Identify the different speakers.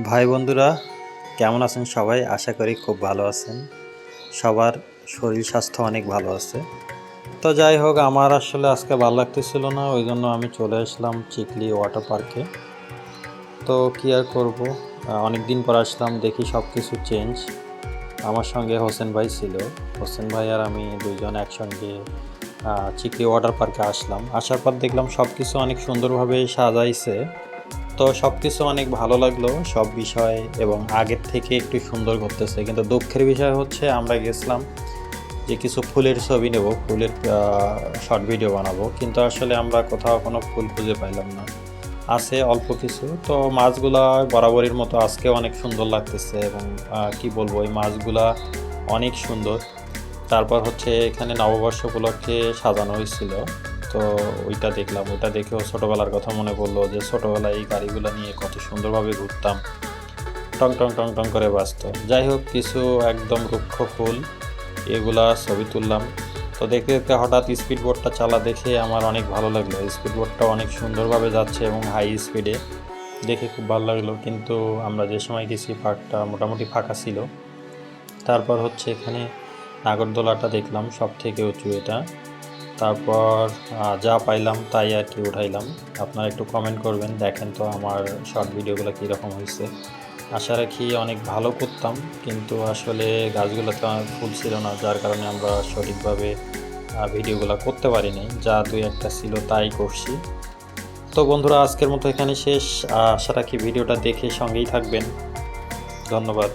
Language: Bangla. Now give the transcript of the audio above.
Speaker 1: ভাই বন্ধুরা, কেমন আছেন সবাই? আশা করি খুব ভালো আছেন। সবার শরীর স্বাস্থ্য অনেক ভালো আছে। তো যাই হোক, আমার আসলে আজকে ভালো লাগতেছিল না, ওই জন্য আমি চলে আসলাম চিকলি ওয়াটার পার্কে। তো কী আর করব? অনেক দিন পর আসলাম, দেখি সব কিছু চেঞ্জ। আমার সঙ্গে হোসেন ভাই ছিল। হোসেন ভাই আর আমি দুইজন একসঙ্গে চিকলি ওয়াটার পার্কে আসলাম। আসার পর দেখলাম সব কিছু অনেক সুন্দরভাবে সাজাইছে। তো সব কিছু অনেক ভালো লাগল, সব বিষয় এবং আগের থেকে একটু সুন্দর করতেছে কিন্তু দুঃখের বিষয় হচ্ছে, আমরা গেছিলাম যে কিছু ফুলের ছবি নেব, ফুলের শর্ট ভিডিও বানাবো। কিন্তু আসলে আমরা কোথাও কোনো ফুল খুঁজে পাইলাম না। আছে অল্প কিছু, তো মাছগুলা বরাবরের মতো আজকে অনেক সুন্দর লাগতেছে এবং কি বলব, এই মাছগুলা অনেক সুন্দর। তারপর হচ্ছে এখানে নববর্ষ উপলক্ষে সাজানো হয়েছিল তো ওইটা দেখলাম, ওইটা দেখেও ছোটোবেলার কথা মনে পড়ল যে ছোটোবেলায় এই গাড়িগুলো নিয়ে কত সুন্দরভাবে ঘুরতাম। টং টং টং টং করে বাঁচত যাই হোক, কিছু একদম রুক্ষ ফুল, এগুলা ছবি তুললাম। তো দেখতে দেখতে হঠাৎ স্পিড বোটটা চালা দেখে আমার অনেক ভালো লাগল। স্পিড বোটটা অনেক সুন্দরভাবে যাচ্ছে এবং হাই স্পিডে দেখে খুব ভালো লাগল। কিন্তু আমরা যে সময় গেছি, পার্কটা মোটামুটি ফাঁকা ছিল। তারপর হচ্ছে এখানে নাগরদোলাটা দেখলাম সব থেকে উঁচু এটা। তারপর যা পাইলাম তাই আর কি উঠাইলাম। আপনারা একটু কমেন্ট করবেন, দেখেন তো আমার শর্ট ভিডিওগুলো কীরকম হয়েছে আশা রাখি অনেক ভালো করতাম, কিন্তু আসলে গাছগুলোতে ফুল ছিল না, যার কারণে আমরা সঠিকভাবে ভিডিওগুলো করতে পারিনি। যা দুই একটা ছিল তাই করছি। তো বন্ধুরা, আজকের মতো এখানে শেষ। আশা রাখি ভিডিওটা দেখে সঙ্গেই থাকবেন। ধন্যবাদ।